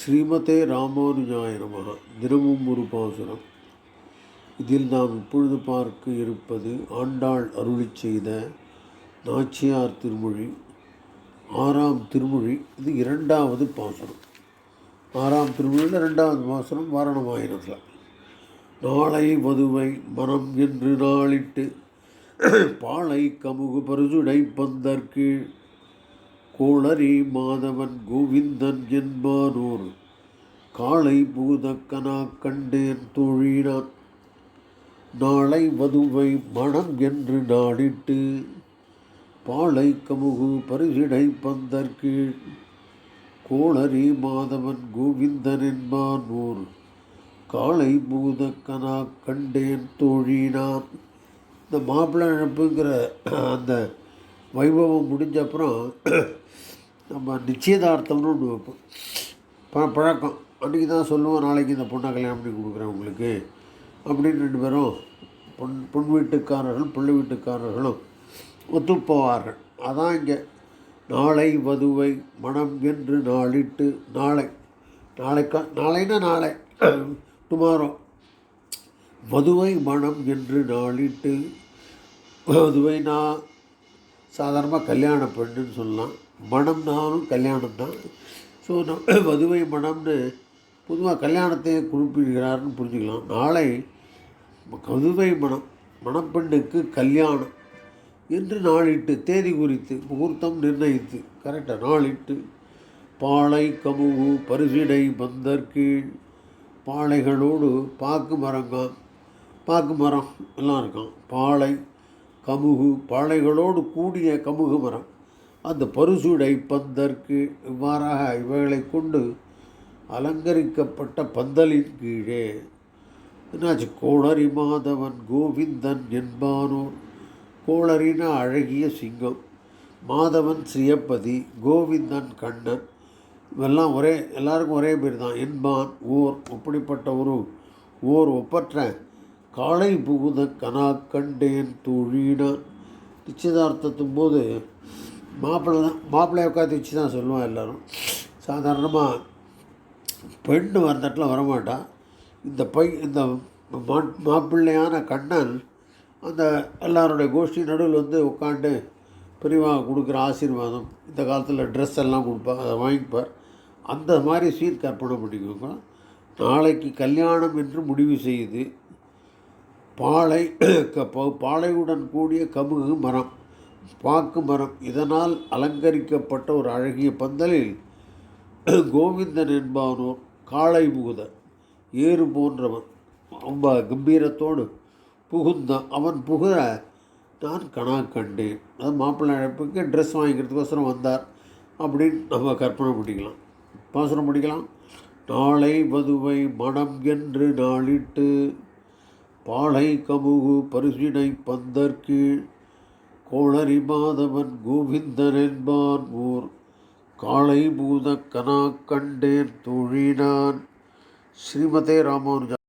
ஸ்ரீமதே ராமானுஜாய நமக தினமும் ஒரு பாசுரம். இதில் நாம் இப்பொழுது பார்க்க இருப்பது ஆண்டாள் அருளி செய்த நாச்சியார் திருமொழி. ஆறாம் திருமொழி இது இரண்டாவது பாசுரம். ஆறாம் திருமொழியில் ரெண்டாவது பாசுரம் வாரணமாயிரத்தில். நாளை வதுவை மனம் என்று நாளிட்டு பாளை கமுகு பருசுடை பந்தற்கீழ். கோளரி மாதவன் கோவிந்தன் என்பானோர். காளை பூதக்கனா கண்டேன் தோழினான் நாளை வதுவை மனம் என்று நாடிட்டு பாளை கமுகு பரிசிடை பந்தற்கீழ். கோளரி மாதவன் கோவிந்தன் என்பானோர். காளை பூதக்கனா கண்டேன் தோழினான் இந்த மாப்பிள்ள இழப்புங்கிற அந்த வைபவம் முடிஞ்ச அப்புறம் நம்ம நிச்சயதார்த்தம்னு ஒன்று வைப்போம். ப பழக்கம். அன்றைக்கி தான் சொல்லுவோம் நாளைக்கு இந்த பொண்ணை கல்யாணம் பண்ணி கொடுக்குறேன் உங்களுக்கு. அப்படின்னு ரெண்டு பேரும் பொன் பொன் வீட்டுக்காரர்களும் பிள்ளை வீட்டுக்காரர்களும் ஒத்துப்போவார்கள். அதான் இங்கே நாளை வதுவை மனம் என்று நாளிட்டு நாளை. நாளைக்கா நாளைன்னா நாளை. டுமாரோ. வதுவை மனம் என்று நாளிட்டு வதுவை நான் சாதாரணமாக கல்யாண பெண்ணுன்னு சொல்லலாம். மணம்னாலும் கல்யாணம் தான். ஸோ நம் வதுவை மணம்னு பொதுவாக கல்யாணத்தையே குறிப்பிடுகிறார்னு புரிஞ்சுக்கலாம். நாளை கதுவை மணம் மணப்பெண்ணுக்கு கல்யாணம் என்று நாளிட்டு தேதி குறித்து முகூர்த்தம் நிர்ணயித்து கரெக்டாக நாளிட்டு பாலை கமுகு பரிசிடை பந்தற்கீழ் பாளைகளோடு பாக்கு மரங்கான் பாக்கு மரம் எல்லாம் இருக்கான் பாளை கமுகு பாளைகளோடு கூடிய கமுகு மரம். அந்த பருசுடை பந்தற்கு இவ்வாறாக இவைகளை கொண்டு அலங்கரிக்கப்பட்ட பந்தலின் கீழே என்னாச்சு கோளரி மாதவன் கோவிந்தன் என்பானோர் கோளரின அழகிய சிங்கம் மாதவன் ஸ்ரீயப்பதி கோவிந்தன் கண்ணன். இவெல்லாம் ஒரே எல்லாருக்கும் ஒரே பேர் தான். என்பான் ஓர் அப்படிப்பட்ட ஒரு ஓர் ஒப்பற்ற காளை புகுத கனா கண்டேன் தோழினான் நிச்சயதார்த்தத்தும் போது மாப்பிள்ளை தான் மாப்பிள்ளையை உட்காந்து வச்சு தான் சொல்லுவான் எல்லோரும். சாதாரணமாக பெண் வர வரமாட்டான் இந்த பை இந்த மா மாப்பிள்ளையான கண்ணன் அந்த எல்லாருடைய கோஷ்டி நடுவில் வந்து உட்காந்து பெரியவா கொடுக்குற ஆசீர்வாதம் இந்த காலத்தில் ட்ரெஸ் எல்லாம் கொடுப்பாங்க அதை வாங்கிப்பார். அந்த மாதிரி சீர் கற்பனை பண்ணிக்கோங்க. நாளைக்கு கல்யாணம் என்று முடிவு செய்து பாலை பாலையுடன் கூடிய கமுகு மரம் பாக்கு மரம். இதனால் அலங்கரிக்கப்பட்ட ஒரு அழகிய பந்தலில் கோவிந்தன் என்பவனோர் காளை புகுத ஏறு போன்றவன் ரொம்ப கம்பீரத்தோடு புகுந்தான் அவன் புகுத நான் கணா கண்டேன். அது மாப்பிள்ளை அழைப்புக்கு ட்ரெஸ் வாங்கிக்கிறதுக்கோசரம் வந்தார். அப்படின்னு நம்ம கற்பனை பண்ணிக்கலாம். பாசனம் முடிக்கலாம் நாளை வதுவை மனம் என்று நாளிட்டு பாழை கமுகு பரிசினை பந்தற்கீழ். கோளரி மாதவன் கோவிந்தன் என்பான் ஊர். காளை பூத கனா கண்டேன் தோழினான். ஸ்ரீமதே ராமானுஜா